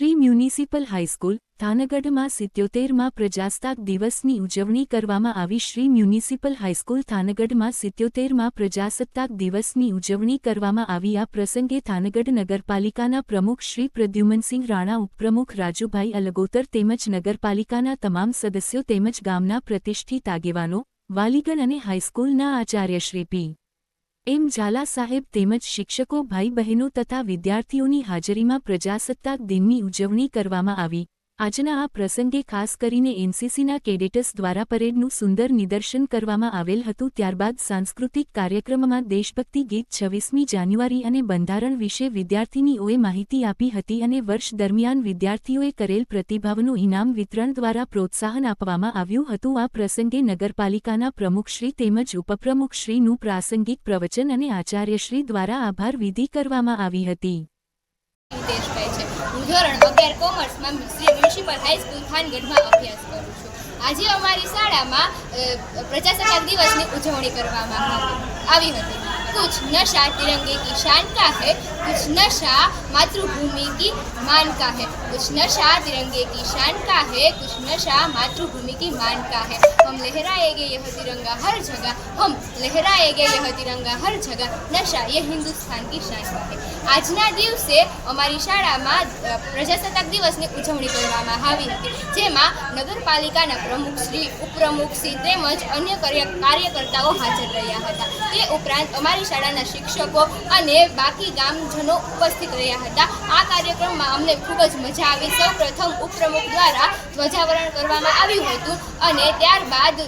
Shri municipal high school, થાનગઢમાં સિત્યોતેરમાં પ્રજાસત્તાક દિવસની ઉજવણી કરવામાં આવી. શ્રી મ્યુનિસિપલ હાઈસ્કૂલ, થાનગઢમાં સિત્યોતેરમાં પ્રજાસત્તાક દિવસની ઉજવણી કરવામાં આવી. આ પ્રસંગે થાનગઢ નગરપાલિકાના પ્રમુખ શ્રી પ્રદ્યુમનસિંહ રાણા, ઉપપ્રમુખ રાજુભાઈ અલગોતર તેમજ નગરપાલિકાના તમામ સદસ્યો તેમજ ગામના પ્રતિષ્ઠિત આગેવાનો, વાલીગણ અને હાઈસ્કૂલના આચાર્યશ્રી પી. એમ ઝાલા સાહેબ તેમજ શિક્ષકો ભાઈ બહેનો તથા વિદ્યાર્થીઓની હાજરીમાં પ્રજાસત્તાક દિનની ઉજવણી કરવામાં આવી. આજના આ પ્રસંગે ખાસ કરીને એનસીસીના કેડેટસ દ્વારા પરેડનું સુંદર નિદર્શન કરવામાં આવેલ હતું, ત્યારબાદ સાંસ્કૃતિક કાર્યક્રમમાં દેશભક્તિ ગીત છવ્વીસમી જાન્યુઆરી અને બંધારણ વિશે વિદ્યાર્થીનીઓએ માહિતી આપી હતી અને વર્ષ દરમિયાન વિદ્યાર્થીઓએ કરેલ પ્રતિભાવનું ઇનામ વિતરણ દ્વારા પ્રોત્સાહન આપવામાં આવ્યું હતું. આ પ્રસંગે નગરપાલિકાના પ્રમુખશ્રી તેમજ ઉપપ્રમુખશ્રીનું પ્રાસંગિક પ્રવચન અને આચાર્યશ્રી દ્વારા આભાર વિધિ કરવામાં આવી હતી. હિતેશભાઈ ધોરણ અગિયાર કોમર્સમાં શ્રી મ્યુનિસિપલ હાઈસ્કૂલ ખાનગઢમાં અભ્યાસ કરું છું. આજે અમારી શાળામાં પ્રજાસત્તાક દિવસની ઉજવણી કરવામાં આવી હતી. કુછ નશા તિરંગે કી શાન કા હે કુછ નશા માતૃભૂમિ કી માન કા હે કુછ નશા तिरंगे की शान का है कुछ नशा मातृभूमि की मान का है हम लहराएंगे यह तिरंगा हर जगह हम लहराएंगे यह तिरंगा हर जगह नशा ये हिंदुस्तान की शान का है આજના દિવસે અમારી શાળામાં અ, પ્રજાસત્તાક દિવસની ઉજવણી કરવામાં આવી હતી જેમાં નગરપાલિકાના પ્રમુખશ્રી ઉપપ્રમુખશ્રી તેમજ અન્ય કાર્ય- કાર્યકર્તાઓ હાજર રહ્યા હતા તે ઉપરાંત અમારી શાળાના શિક્ષકો અને બાકી ગામજનો ઉપસ્થિત રહ્યા હતા. આ કાર્યક્રમમાં અમને ખૂબ જ મજા આવી. સૌ પ્રથમ ઉપપ્રમુખ દ્વારા ધ્વજાવરણ કરવામાં આવ્યું હતું અને ત્યારબાદ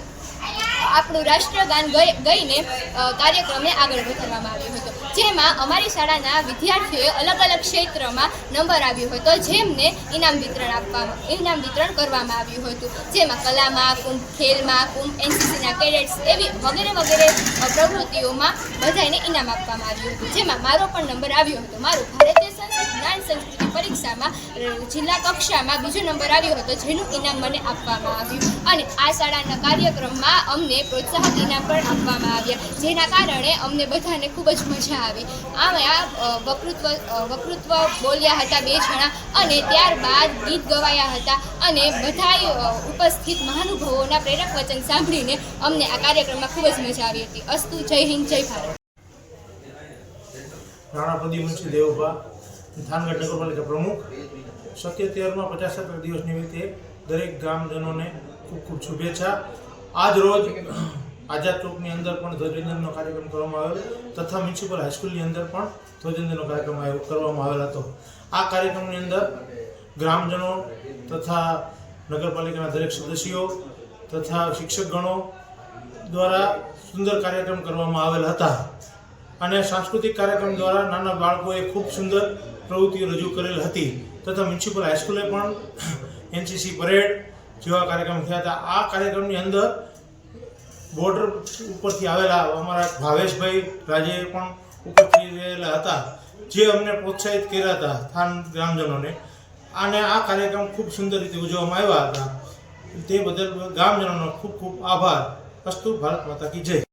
આપણું રાષ્ટ્રગાન ગઈ- ગઈને કાર્યક્રમને આગળ વધારવામાં આવ્યો હતો. જેમાં અમારી શાળાના વિદ્યાર્થીઓએ અલગ અલગ ક્ષેત્રમાં નંબર આવ્યો હતો, જેમને ઇનામ વિતરણ આપવામાં, ઇનામ વિતરણ કરવામાં આવ્યું હતું. જેમાં કલામાં, કુંભ ખેલમાં, કુંભ એનસીસીના કેડેટ્સ એવી વગેરે વગેરે પ્રવૃત્તિઓમાં બધાને ઇનામ આપવામાં આવ્યું હતું. જેમાં મારો પણ નંબર આવ્યો હતો. મારું ભારતીય સંસ્કૃત, જ્ઞાન સંસ્કૃતિ પરીક્ષામાં જિલ્લા કક્ષામાં બીજો નંબર આવ્યો હતો, જેનું ઇનામ મને આપવામાં આવ્યું. અને આ શાળાના કાર્યક્રમમાં અમને પ્રોત્સાહક ઇનામ પણ આપવામાં આવ્યા, જેના કારણે અમને બધાને ખૂબ જ મજા આવી. આમાં વકૃત્વ વક્તૃત્વ બોલ્યા હતા બે જણા અને ત્યારબાદ ગીત ગવાયા હતા. અને બધાય ઉપસ્થિત મહાનુભાવોના પ્રેરક વચન સાંભળીને અમને આ કાર્યક્રમમાં ખૂબ જ મજા આવી હતી. અસ્તુ, જય હિન્દ, જય ભારત. રાણા પ્રદ્યુમનસિંહ દેવભા થાનગઢ નગરપાલિકા પ્રમુખ, સત્યોતેરમાં પચાસ સત્તર દિવસ નિમિત્તે દરેક ગામજનોને ખૂબ ખૂબ શુભેચ્છા. આજ રોજ આઝાદ ચોકની અંદર પણ ધ્વજવંદનનો કાર્યક્રમ કરવામાં આવેલો તથા મ્યુનિસિપલ હાઈસ્કૂલની અંદર પણ ધ્વજવંદનનો કાર્યક્રમ કરવામાં આવેલ હતો. આ કાર્યક્રમની અંદર ગ્રામજનો તથા નગરપાલિકાના દરેક સદસ્યો તથા શિક્ષકગણો દ્વારા સુંદર કાર્યક્રમ કરવામાં આવેલ હતા. અને સાંસ્કૃતિક કાર્યક્રમ દ્વારા નાના બાળકોએ ખૂબ સુંદર પ્રવૃત્તિઓ રજૂ કરેલ હતી તથા મ્યુનિસિપલ હાઈસ્કૂલે પણ એનસીસી પરેડ જેવા કાર્યક્રમ થયા હતા. આ કાર્યક્રમની અંદર બોર્ડર ઉપરથી આવેલા અમારા ભાવેશભાઈ રાજે પણ ઉપરથી રહેલા હતા, જે અમને પ્રોત્સાહિત કર્યા હતા સ્થાન ગ્રામજનોને. અને આ કાર્યક્રમ ખૂબ સુંદર રીતે ઉજવવામાં આવ્યા હતા. તે બદલ ગામજનોનો ખૂબ ખૂબ આભાર. અસ્તુ ભારત માતા કી જય.